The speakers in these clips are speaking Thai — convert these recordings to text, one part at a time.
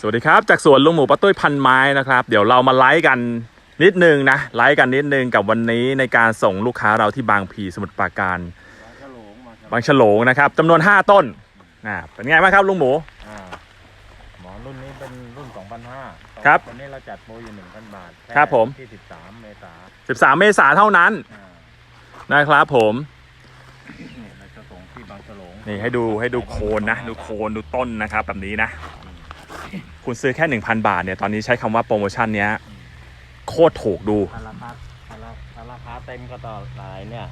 สวัสดีครับ จากสวนลุงหมูป้าตุ้ยพันไม้นะครับ เดี๋ยวเรามาไลฟ์กันนิดนึงนะไลฟ์กันนิดนึงกับวันนี้ในการส่งลูกค้าเราที่บางพลีสมุทรปราการฉลงมาครับบางฉลงนะครับจำนวน 5 ต้นอ่าเป็นไงบ้างครับลุงหมูอ่าหมอนรุ่นนี้เป็นรุ่น 2,500ครับวันนี้เราจัดโปรอยู่1,000 บาทแครับผม ที่ 13 เมษา13 เมษาเท่านั้นอ่านะครับผมนี่เราจะส่งที่บางฉลงนี่ให้ดูให้ดูโคนนะ ดูโคนดูต้นนะครับแบบนี้นะ คุณซื้อแค่ 1,000 บาทเนี่ยตอนนี้ใช้คำว่าโปรโมชั่นเนี้ยโคตรถูกดูถ้าราคาถ้าราถ้าราคาเต็มก็ต่อหลายเนี่ย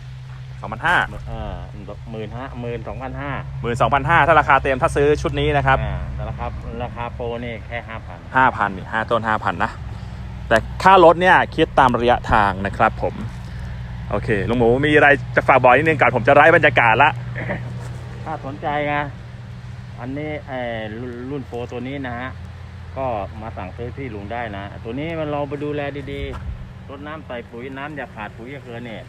2,500 เออหมื่นห้าหมื่นสองพันห้า12,500ถ้าราคาเต็มถ้าซื้อชุดนี้นะครับแต่ราคาราคาโปรนี่แค่ห้าพันห้าพันนี่ห้าต้นห้าพันนะ แต่ค่ารถเนี่ยคิดตามระยะทางนะครับผม โอเคลุงหมูมีอะไรจะฝากบอกนิดนึงก่อนผมจะไร้บรรยากาศละ ถ้าสนใจไงอันนี้ไอ้รุ่นรุ่นโปรตัวนี้นะฮะ ก็มาสั่งซื้อที่ลุงได้นะ ตัวนี้มันเราไปดูแลดีๆรดน้ำใส่ปุ๋ยน้ำอย่าขาดปุ๋ยอย่าเกินเนี่ย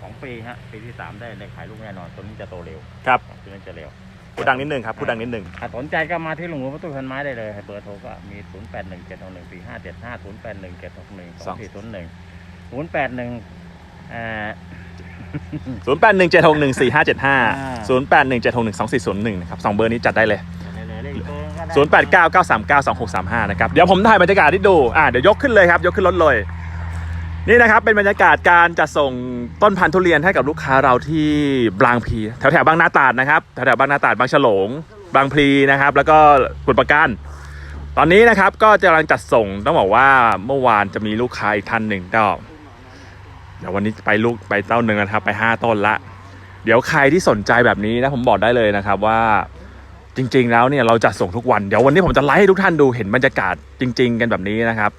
สองปีฮะปีที่สามได้ได้ขายลูกแน่นอน ตัวนี้จะโตเร็วครับตัวนี้จะเร็วพูดดังนิดนึงครับพูดดังนิดนึงถ้าสนใจก็มาที่ลุงหมูประตูพันไม้ได้เลยเบอร์โทรก็มี 0 8 1 7 6 1 4 5 7 5 0 8 1 7 6 1 2 4 0 1 0 8 1อ่า0 8 1 7 6 1 4 5 7อ่า5 0 8 1 7 6 1 2 4 0 1นะครับสองเบอร์นี้จัดได้เลย 0 8 9 9 3 9 2 6 3 5นะครับเดี๋ยวผมถ่ายบรรยากาศที่ดูอ่าเดี๋ยวยกขึ้นเลยครับยกขึ้นรถเลยนี่นะครับเป็นบรรยากาศการจัดส่งต้นพันธุ์ทุเรียนให้กับลูกค้าเราที่บางพลีแถวแถวๆบางนาตาดนะครับแถวแถวๆบางนาตาดบางฉลง บางพลีนะครับ แล้วก็กุดประการตอนนี้นะครับก็กำลังจัดส่งต้องบอกว่าเมื่อวานจะมีลูกค้าอีกท่านหนึ่งก็เดี๋ยววันนี้ไปลูกไปเต้าหนึ่งนะครับไปห้าต้นละ เดี๋ยวใครที่สนใจแบบนี้นะผมบอกได้เลยนะครับว่า จริง ๆ แล้วเนี่ยเราจัดส่งทุกวัน เดี๋ยววันนี้ผมจะไลฟ์ให้ทุกท่านดูเห็นบรรยากาศจริง ๆ กันแบบนี้นะครับ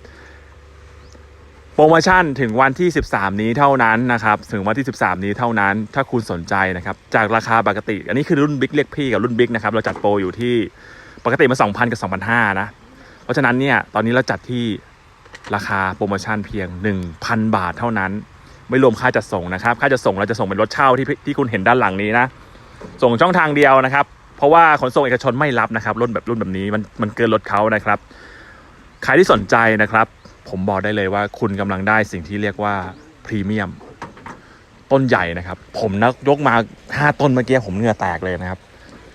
โปรโมชั่นถึงวันที่ 13 นี้เท่านั้นนะครับ ถึงวันที่ 13 นี้เท่านั้น ถ้าคุณสนใจนะครับ จากราคาปกติ อันนี้คือรุ่นบิ๊กเรียกพี่กับรุ่นบิ๊กนะครับ เราจัดโปรอยู่ที่ปกติมา2,000 กับ 2,500 นะ เพราะฉะนั้นเนี่ยตอนนี้เราจัดที่ราคาโปรโมชั่นเพียง 1,000 บาทเท่านั้น ไม่รวมค่าจัดส่งนะครับ ค่าจัดส่งเราจะส่งเป็นรถเช่าที่ที่คุณเห็นด้านหลังนี้นะ ส่งช่องทางเดียวนะครับ เพราะว่าขนส่งเอกชนไม่รับนะครับรุ่นแบบรุ่นแบบนี้มันมันเกินรถเขานะครับ ใครที่สนใจนะครับ ผมบอกได้เลยว่าคุณกำลังได้สิ่งที่เรียกว่าพรีเมียมต้นใหญ่นะครับ ผมนะยกมา 5 ต้นเมื่อกี้ผมเหงื่อแตกเลยนะครับ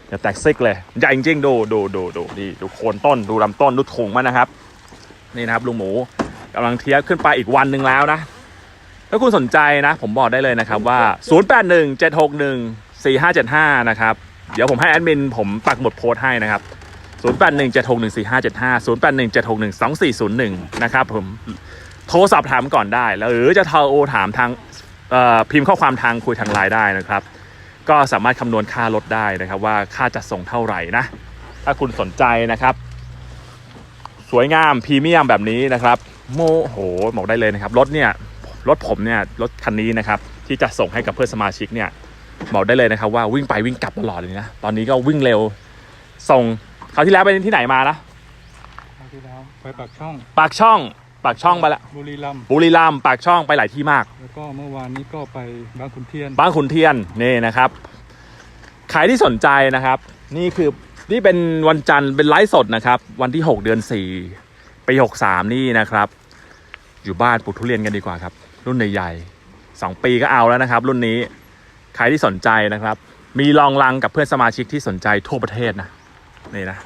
เหงื่อแตกซิกเลยใหญ่จริงๆดูดูดูดูดีดูโคนต้นดูลำต้นดูถุงมันนะครับ นี่นะครับลุงหมูกำลังเทียบขึ้นไปอีกวันหนึ่งแล้วนะถ้าคุณสนใจนะ ผมบอกได้เลยนะครับว่า 0817614575 นะครับ เดี๋ยวผมให้แอดมินผมปักหมุดโพสต์ให้นะครับ 0817614575 0817612401 นะครับผมโทรสอบถามก่อนได้ แล้วหรือจะโทรถามทางพิมพ์ข้อความทางคุยทางไลน์ได้นะครับ ก็สามารถคำนวณค่ารถได้นะครับ ว่าค่าจัดส่งเท่าไหร่นะ ถ้าคุณสนใจนะครับ สวยงามพรีเมียมแบบนี้นะครับ โมโหบอกได้เลยนะครับรถเนี่ยรถผมเนี่ยรถคันนี้นะครับ ที่จะส่งให้กับเพื่อนสมาชิกเนี่ย บอกได้เลยนะครับว่าวิ่งไปวิ่งกลับตลอดเลยนะ ตอนนี้ก็วิ่งเร็ว ส่งคราวที่แล้วไปที่ไหนมานะครั้งที่แล้วไปปากช่อง ปากช่อง ปากช่องไปละ บุรีรัมย์ บุรีรัมย์ ปากช่องไปหลายที่มาก แล้วก็เมื่อวานนี้ก็ไปบางขุนเทียน บางขุนเทียนนี่นะครับใครที่สนใจนะครับ นี่คือนี่เป็นวันจันทร์เป็นไลฟ์สดนะครับ วันที่ 6 เดือน 4 ปี63 นี่นะครับ อยู่บ้านปลูกทุเรียนกันดีกว่าครับ รุ่นใหญ่ๆสองปีก็เอาแล้วนะครับ รุ่นนี้ ใครที่สนใจนะครับ มีลองลังกับเพื่อนสมาชิกที่สนใจทั่วประเทศนะนี่นะ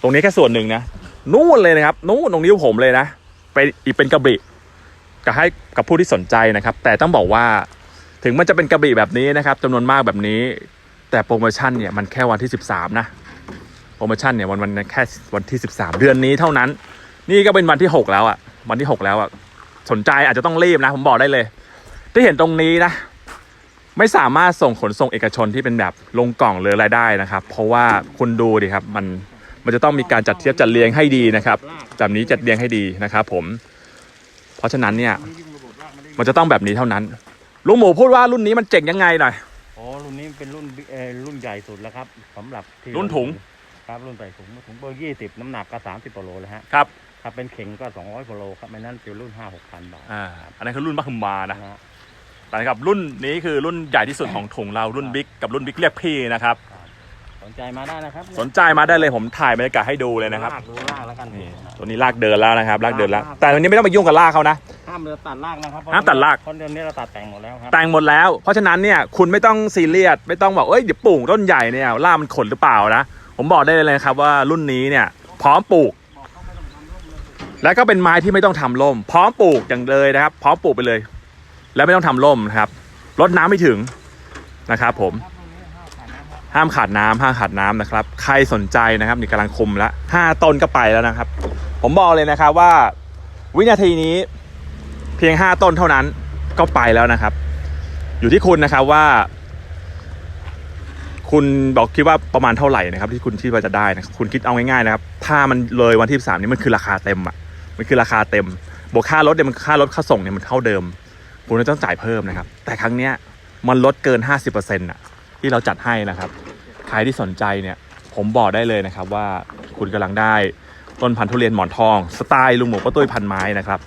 ตรงนี้แค่ส่วนหนึ่งนะนู่นเลยนะครับนู่นตรงนิ้ผมเลยนะไปอีกเป็นกระบี่กับให้กับผู้ที่สนใจนะครับ แต่ต้องบอกว่าถึงมันจะเป็นกระบี่แบบนี้นะครับจำนวนมากแบบนี้ แต่โปรโมชั่นเนี่ยมันแค่วันที่ 13 นะโปรโมชั่นเนี่ยวันวันแค่วันที่ 13 เดือนนี้เท่านั้น นี่ก็เป็นวันที่ 6 แล้วอะวันที่ 6 แล้วอะสนใจอาจจะต้องรีบนะ ผมบอกได้เลย ที่เห็นตรงนี้นะ ไม่สามารถส่งขนส่งเอกชนที่เป็นแบบลงกล่องหรืออะไรได้นะครับ เพราะว่าคุณดูดิครับมันมันจะต้องมีการจัดเทียบจัดเรียงให้ดีนะครับแบบนี้จัดเรียงให้ดีนะครับผม เพราะฉะนั้นเนี่ยมันจะต้องแบบนี้เท่านั้นลุงหมูพูดว่ารุ่นนี้มันเจ๋งยังไงหน่อยโอ้รุ่นนี้เป็นรุ่นบิ๊กเออรุ่นใหญ่สุดแล้วครับสำหรับที่รุ่นถุงครับรุ่นใส่ถุงถุงเบอร์ยี่สิบน้ำหนักก็สามสิบโลเลยฮะครับถ้าเป็นเข่งก็สองร้อยโลครับไม่นั่นเป็นรุ่นห้าหกพันบาทอ่าอันนั้นคือรุ่นมัคคุมมานะนะฮะ แต่นะครับรุ่นนี้คือรุ่นใหญ่ที่สุดของถุงเรารุ่นบิ๊กกับรุ่นบิ๊กเรียกพี่นะครับสนใจมาได้นะครับสนใจมาได้เลยผมถ่ายบรรยากาศให้ดูเลยนะครับลากดูลากแล้วกันนี่ตัวนี้ลากเดินแล้วนะครับลากเดินแล้ว แต่วันนี้ไม่ต้องไปยุ่งกับลากเขานะห้ามเราตัดลากนะครับห้ามตัดรากเพราะเดี๋ยวนี้เราตัดแต่งหมดแล้วครับแต่งหมดแล้ว เพราะฉะนั้นเนี่ยคุณไม่ต้องซีเรียสไม่ต้องบอกเอ้ยเดี๋ยวปลูกต้นใหญ่เนี่ยล่ากมันขนหรือเปล่านะผมบอกได้เลยนะครับว่ารุ่นนี้เนี่ย พร้อมปลูก แล้วก็เป็นไม้ที่ไม่ต้องทำร่ม พร้อมปลูกอย่างเลยนะครับ พร้อมปลูกไปเลย แล้วไม่ต้องทำร่มนะครับรดน้ำไม่ถึงนะครับผมห้ามขาดน้ำห้ามขาดน้ำนะครับ ใครสนใจนะครับนี่กำลังคุมละห้าต้นก็ไปแล้วนะครับ ผมบอกเลยนะครับว่าวินาทีนี้เพียงห้าต้นเท่านั้นก็ไปแล้วนะครับ อยู่ที่คุณนะครับว่า คุณบอกคิดว่าประมาณเท่าไหร่นะครับ ที่คุณคิดว่าจะได้นะค,คุณคิดเอาง่ายๆนะครับ ถ้ามันเลยวันที่สามนี้มันคือราคาเต็มอะมันคือราคาเต็ม บวกค่ารถเนี่ยมันค่ารถค่าส่งเนี่ยมันเท่าเดิม คุณจะต้องจ่ายเพิ่มนะครับ แต่ครั้งเนี้ยมันลดเกิน 50%อะที่เราจัดให้นะครับ ใครที่สนใจเนี่ยผมบอกได้เลยนะครับว่าคุณกำลังได้ต้นพันธุ์ทุเรียนหมอนทอง สไตล์ลุงหมูป้าตุ้ยพันไม้นะครับ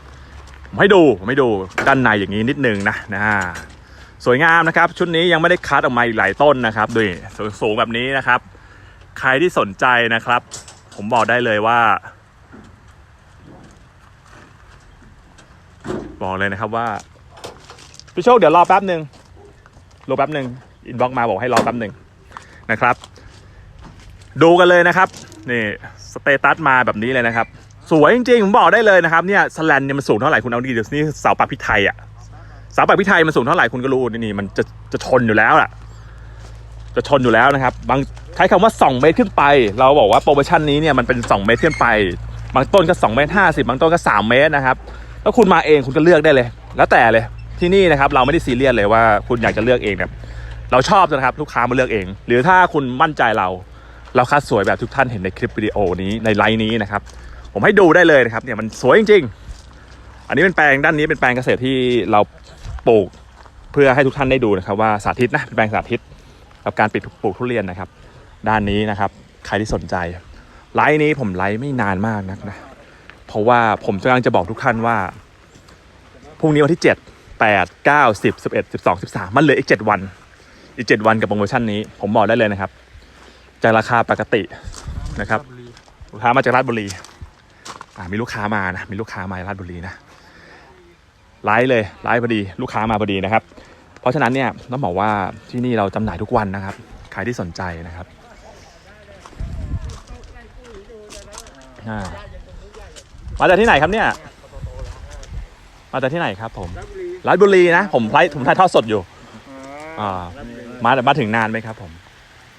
ผมให้ดูผมให้ดูด้านในอย่างนี้นิดนึงนะนะสวยงามนะครับ ชุดนี้ยังไม่ได้คัดออกมาอีกหลายต้นนะครับดูสูงสูงแบบนี้นะครับ ใครที่สนใจนะครับ ผมบอกได้เลยว่า บอกเลยนะครับว่า พี่โชคเดี๋ยวรอแป๊บหนึ่งรอแป๊บหนึ่งอินบ็อกมาบอกให้รอแป๊บหนึ่งนะครับ ดูกันเลยนะครับนี่สเตตัสมาแบบนี้เลยนะครับ สวยจริงๆผมบอกได้เลยนะครับเนี่ยสแลนเนี่ยมันสูงเท่าไหร่คุณเอาดีเดี๋ยวนี้เสาปักพิไทยอะเสาปักพิไทยมันสูงเท่าไหร่คุณก็รู้นี่นี่มันจะจะชนอยู่แล้วล่ะ จะชนอยู่แล้วนะครับ บางใช้คำว่า 2 เมตรขึ้นไป เราบอกว่าโปรโมชั่นนี้เนี่ยมันเป็น 2 เมตรขึ้นไป บางต้นก็2เมตร50บางต้นก็ 3 เมตรนะครับแล้วคุณมาเองคุณก็เลือกได้เลย แล้วแต่เลย ที่นี่นะครับเราไม่ได้ซีเรียสเลยว่าคุณอยากจะเลือกเองเนี่ยเราชอบนะครับลูกค้ามาเลือกเอง หรือถ้าคุณมั่นใจเรา เราคัดสวยแบบทุกท่านเห็นในคลิปวิดีโอนี้ในไลน์นี้นะครับผมให้ดูได้เลยนะครับเนี่ยมันสวยจริง ๆ อันนี้เป็นแปลงด้านนี้เป็นแปลงเกษตรที่เราปลูกเพื่อให้ทุกท่านได้ดูนะครับว่าสาธิตนะเป็นแปลงสาธิตกับการปิดปลูกทุเรียนนะครับ ด้านนี้นะครับใครที่สนใจ ไลฟ์นี้ผมไลฟ์ไม่นานมากนักนะเพราะว่าผมกำลังจะบอกทุกท่านว่าพรุ่งนี้วันที่ 7 8 9 10 11 12 13 มันเหลืออีก 7 วัน อีก 7 วันกับโปรโมชั่นนี้ ผมบอกได้เลยนะครับ จากราคาปกตินะครับลูกค้ามาจากราชบุรีอ่ามีลูกค้ามานะ มีลูกค้ามาจากราชบุรีนะไลฟ์เลยไลฟ์พอดีลูกค้ามาพอดีนะครับ เพราะฉะนั้นเนี่ยต้องบอกว่าที่นี่เราจำหน่ายทุกวันนะครับ ใครที่สนใจนะครับมาจากที่ไหนครับเนี่ย มาจากที่ไหนครับผม ราชบุรีนะ ผมไลฟ์ผมถ่ายทอดสดอยู่ อ่า มามาถึงนานไหมครับผม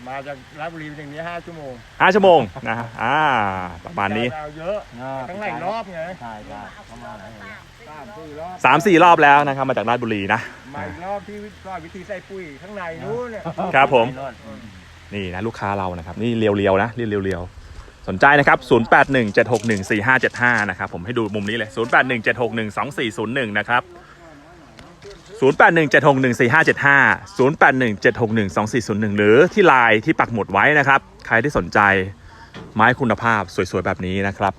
มาจากราชบุรีถึงนี้ห้าชั่วโมงห้าชั่วโมงนะฮะอ่า ประมาณนี้ดาวเยอะทั้งหลายรอบไงใช่ใช่เข้ามาหลายคนสามสี่รอบสามสี่รอบแล้วนะครับ มาจากราชบุรีนะ มาอีกรอบที่ซอยวิธีใส่ปุ๋ยข้างในนู้นเนี่ยครับผมไรอดนี่นะลูกค้าเรานะครับ นี่เรียวๆนะเรียวๆสนใจนะครับ 0817614575 นะครับ ผมให้ดูมุมนี้เลย 0817612401 นะครับ 0817614575 0817612401 หรือที่ไลน์ที่ปักหมุดไว้นะครับ ใครที่สนใจไม้คุณภาพสวยๆ แบบนี้นะครับ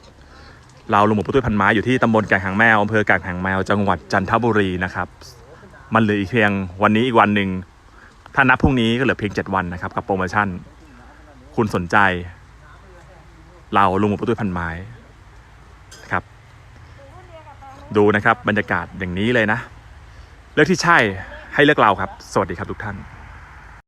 เราลุงหมูปุ้ยพันไม้อยู่ที่ตำบลแก่งหางแมวอำเภอแก่งหางแมวจังหวัดจันทบุรีนะครับ มันเหลืออีกเพียงวันนี้อีกวันหนึ่งถ้านับพรุ่งนี้ก็เหลือเพียง 7 วันนะครับกับโปรโมชั่น คุณสนใจ เราลุงหมูประตูพันไม้นะครับ ดูนะครับบรรยากาศอย่างนี้เลยนะ เลือกที่ใช่ให้เลือกเราครับ สวัสดีครับทุกท่าน